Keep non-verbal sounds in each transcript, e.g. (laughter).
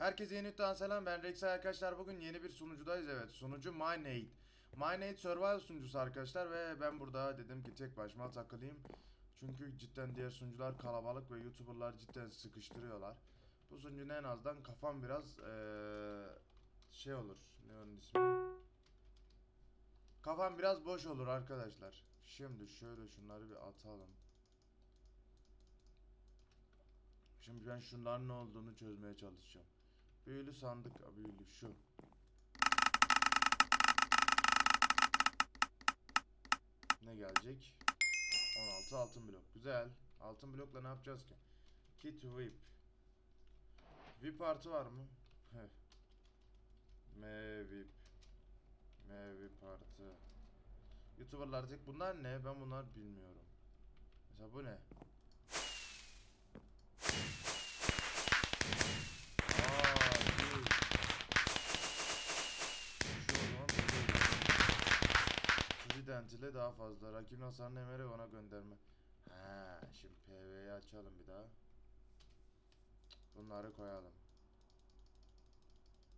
Herkese yeni videodan selam. Ben Rex arkadaşlar. Bugün yeni bir sunucudayız. Evet sunucu Minate Minate Survival sunucusu arkadaşlar ve ben burada dedim ki tek başıma takılayım. Çünkü cidden diğer sunucular kalabalık ve youtuberlar cidden sıkıştırıyorlar. Bu sunucunun en azından kafam biraz eee, şey olur. Ne onun ismi? Kafam biraz boş olur arkadaşlar. Şimdi şöyle şunları bir atalım. Şimdi ben şunların ne olduğunu çözmeye çalışacağım. Büyülü sandık, büyülü şu. Ne gelecek? 16 altın blok. Güzel. Altın blokla ne yapacağız ki? Kit whip. Whip artı var mı? M whip. M whip artı. Youtuberlar tek bunlar ne? Ben bunlar bilmiyorum. Mesela bu ne? Aa, değil. Şu o zaman böyle. Trident ile daha fazla. Rakibin hasarını emerek ona gönderme. Ha, şimdi PV'yi açalım bir daha. Bunları koyalım.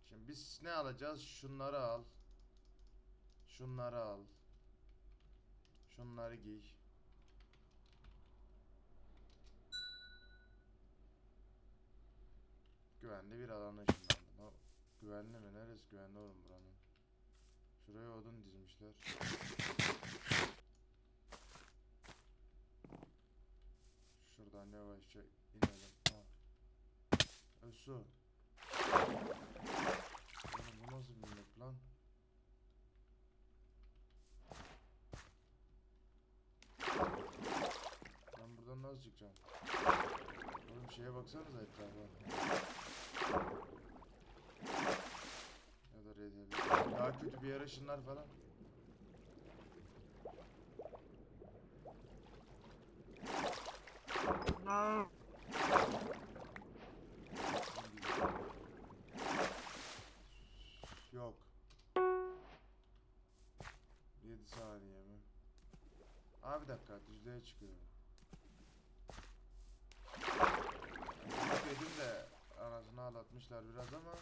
Şimdi biz ne alacağız? Şunları al. Şunları al. Şunları giy. Güvenli bir alana ışınlandım. Güvenli mi? Neresi güvenli oğlum buranın? Şuraya odun dizmişler. Şuradan yavaşça inelim. Ha. Oğlum bu nasıl bir lan? Ben buradan nasıl çıkacağım? Oğlum şeye baksanıza etrafa. Ya da red Heavy. Daha kötü bir yere ışınlar falan. Yok. 7 saniye mi? Aa bir dakika düzlüğe çıkıyor. Dedim de anasını ağlatmışlar biraz ama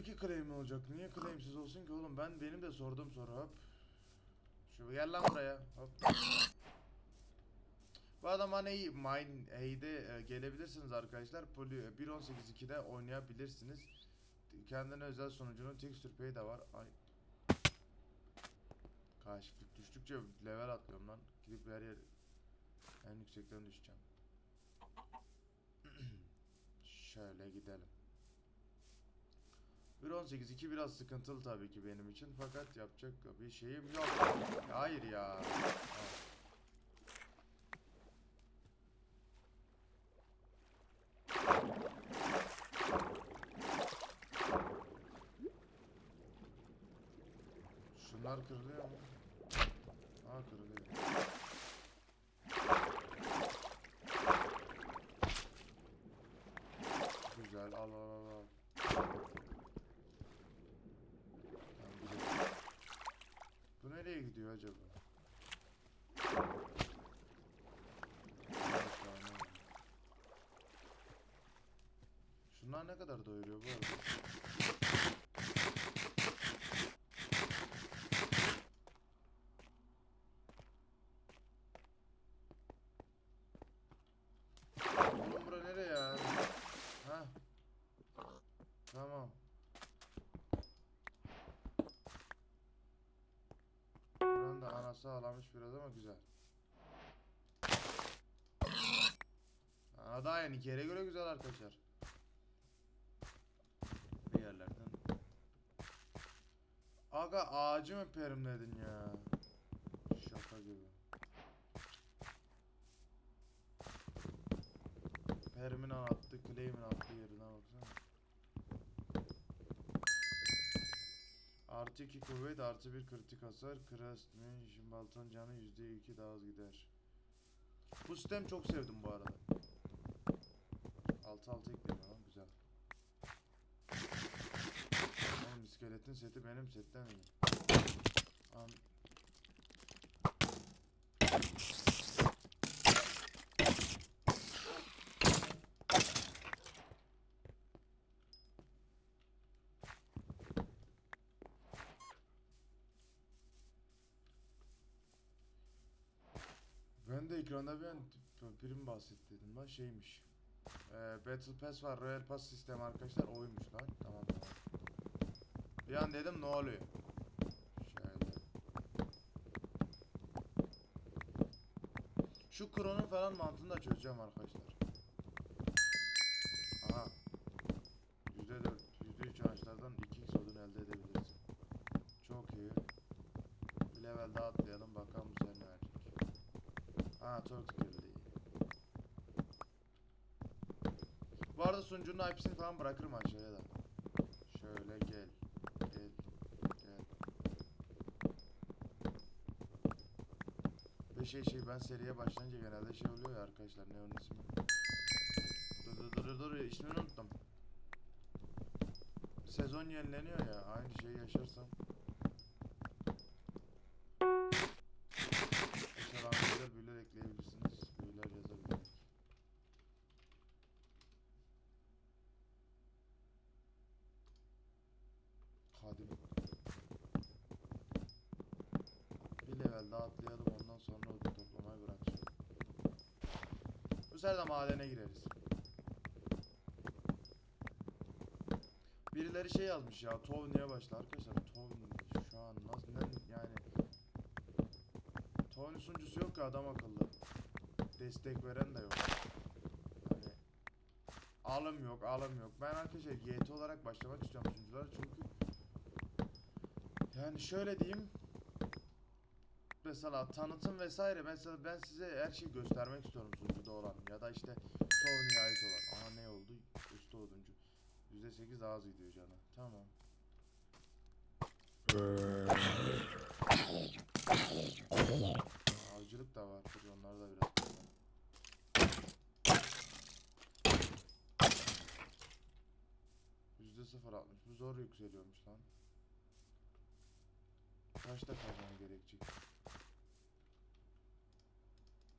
Tabii ki claim olacak. Niye claimsiz olsun ki oğlum? Ben benim de sorduğum soru hop. Şu gel lan buraya. Hop. Bu adam hani Mine Hey'de e, gelebilirsiniz arkadaşlar. Poli 1.18.2'de oynayabilirsiniz. Kendine özel sunucunun texture pay'i de var. Ay. Kaşiflik düştükçe level atlıyorum lan. Gidip her yer en yüksekten düşeceğim. (clears throat) Şöyle gidelim. 1.18.2 biraz sıkıntılı tabii ki benim için fakat yapacak bir şeyim yok. Hayır ya. Şunlar kırılıyor mu? Aa kırılıyor. Güzel al al al al. Tamam, gidelim. Bu nereye gidiyor acaba? Şunlar ne kadar doyuruyor bu arada? Oğlum bura nereye ya? Ha? Tamam. Buranın da anası ağlamış biraz ama güzel. Ana daha yeni kere göre güzel arkadaşlar. Bir yerlerden. Aga ağacı mı perimledin ya? Şaka gibi. Perimin attı, claim'in attığı kuvvet, artı 1 kritik hasar, Krasmin, baltanın canı %2 daha az gider. Bu sistem çok sevdim bu arada. 6 6 ekledim ama güzel. Oğlum iskeletin seti benim setten iyi. An Ben de ekranda bir an prim bahsettim lan şeymiş. Ee, Battle Pass var, Royal Pass sistemi arkadaşlar oymuş lan. Tamam tamam. Bir an dedim ne oluyor? Şöyle. Şu kronun falan mantığını da çözeceğim arkadaşlar. Aha. %4, %3 ağaçlardan 2x odun elde edebilirsin. Çok iyi. Bir level daha atlayalım bakalım bu sefer ne verecek. Ha çok kirli. Bu arada sunucunun IP'sini falan bırakırım aşağıya da. Şöyle gel. Gel. Gel. Ve şey şey ben seriye başlayınca genelde şey oluyor ya arkadaşlar ne onun ismi? Dur dur dur, dur ismini unuttum. Sezon yenileniyor ya aynı şeyi yaşarsam. Kadim. Bir level daha atlayalım ondan sonra odun toplamayı bırakacağım. Bu sefer de madene gireriz. Birileri şey yazmış ya Tov niye başla arkadaşlar Tov şu an nasıl ne yani Tov'un sunucusu yok ki adam akıllı Destek veren de yok Alım yok alım yok Ben arkadaşlar GT olarak başlamak istiyorum sunuculara çünkü Yani şöyle diyeyim Mesela tanıtım vesaire mesela ben size her şeyi göstermek istiyorum sunucuda olan ya da işte Tov nihayet olan Aha ne oldu üstü oduncu %8 daha az gidiyor canı tamam Avcılık da var. Dur onları da biraz bakalım. Yüzde sıfır altmış. Bu zor yükseliyormuş lan. Kaçta kazan gerekecek?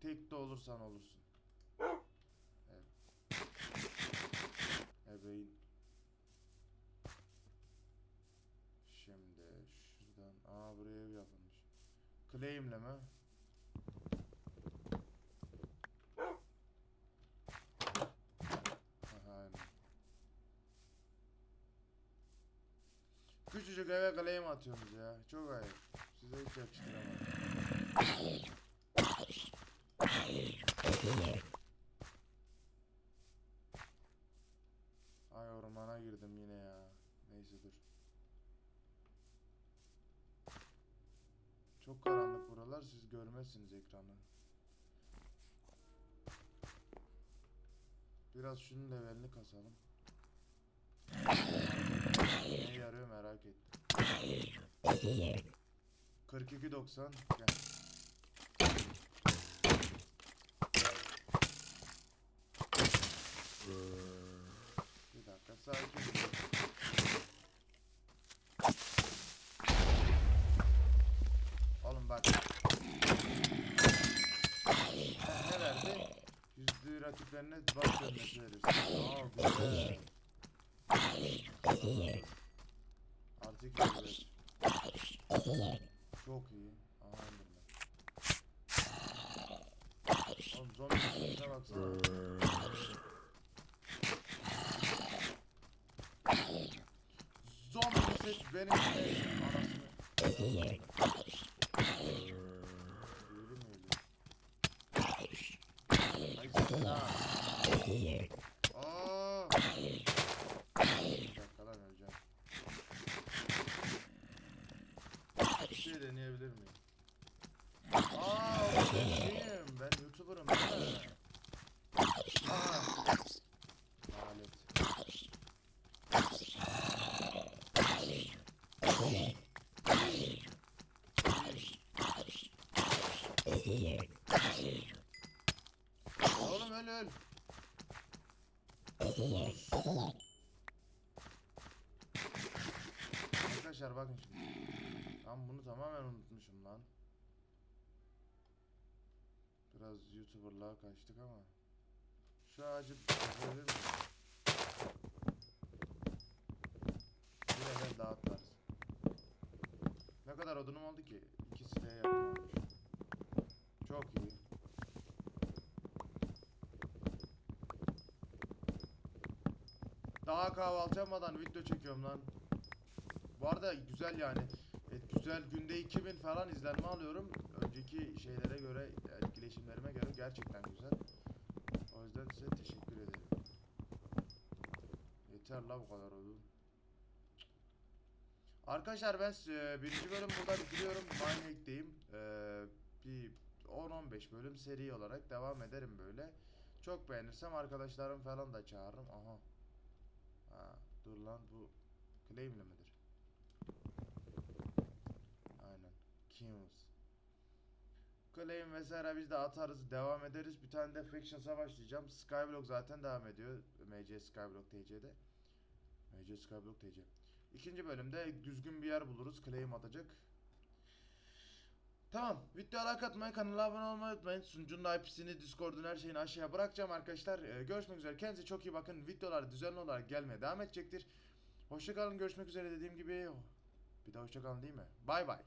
Tek de olursan olursun. Evet. Ebeğin. Şimdi şuradan. Aa buraya ev yapılmış. Claim'leme. Aha, Küçücük eve claim atıyorsunuz ya. Çok ayıp. Size hiç yakıştıramadım. Ay ormana girdim yine ya. Neyse dur. Çok karanlık buralar siz görmezsiniz ekranı. Biraz şunun levelini kasalım. Ne yarıyor merak ettim. 42.90 gel. Bir dakika sakin. Oğlum bak. Verdi? Yüzlü rakiplerine bak dönmesi verirsin. Aa güzel. Artık güzel. Çok iyi. Enderman. Oğlum zombi baksana. Zombi ses benim ses anasını. Mü öyle? Ay sen ha. Aa! Bir dakika lan öleceğim. Deneyebilir miyim? Aa, o ben YouTuber'ım. Alet. Oğlum öl öl. Arkadaşlar bakın şimdi. Ben bunu tamamen unutmuşum lan. Biraz YouTuber'lığa kaçtık ama. Şu ağacı kesebilir miyim? Bir de dağıtlarız. Ne kadar odunum oldu ki? İkisi de olmuş. Çok iyi. Daha kahvaltı yapmadan video çekiyorum lan. Bu arada güzel yani. Evet, güzel günde 2000 falan izlenme alıyorum. Önceki şeylere göre, etkileşimlerime göre gerçekten güzel. O yüzden size teşekkür ederim. Yeter la bu kadar oldu. Arkadaşlar ben e, birinci bölüm burada bitiriyorum. Minecraft'teyim. Ee, bir 10-15 bölüm seri olarak devam ederim böyle. Çok beğenirsem arkadaşlarım falan da çağırırım. Aha. Ha, dur lan bu claim'li midir? Kings. Claim vesaire biz de atarız, devam ederiz. Bir tane de Factions'a başlayacağım. Skyblock zaten devam ediyor. MC Skyblock TC'de. MC Skyblock TC. İkinci bölümde düzgün bir yer buluruz. Claim atacak. Tamam. Videoya like atmayı, kanala abone olmayı unutmayın. Sunucunun IP'sini, Discord'un her şeyini aşağıya bırakacağım arkadaşlar. Ee, görüşmek üzere. Kendinize çok iyi bakın. Videolar düzenli olarak gelmeye devam edecektir. Hoşçakalın. Görüşmek üzere dediğim gibi. Bir daha hoşçakalın değil mi? Bay bay.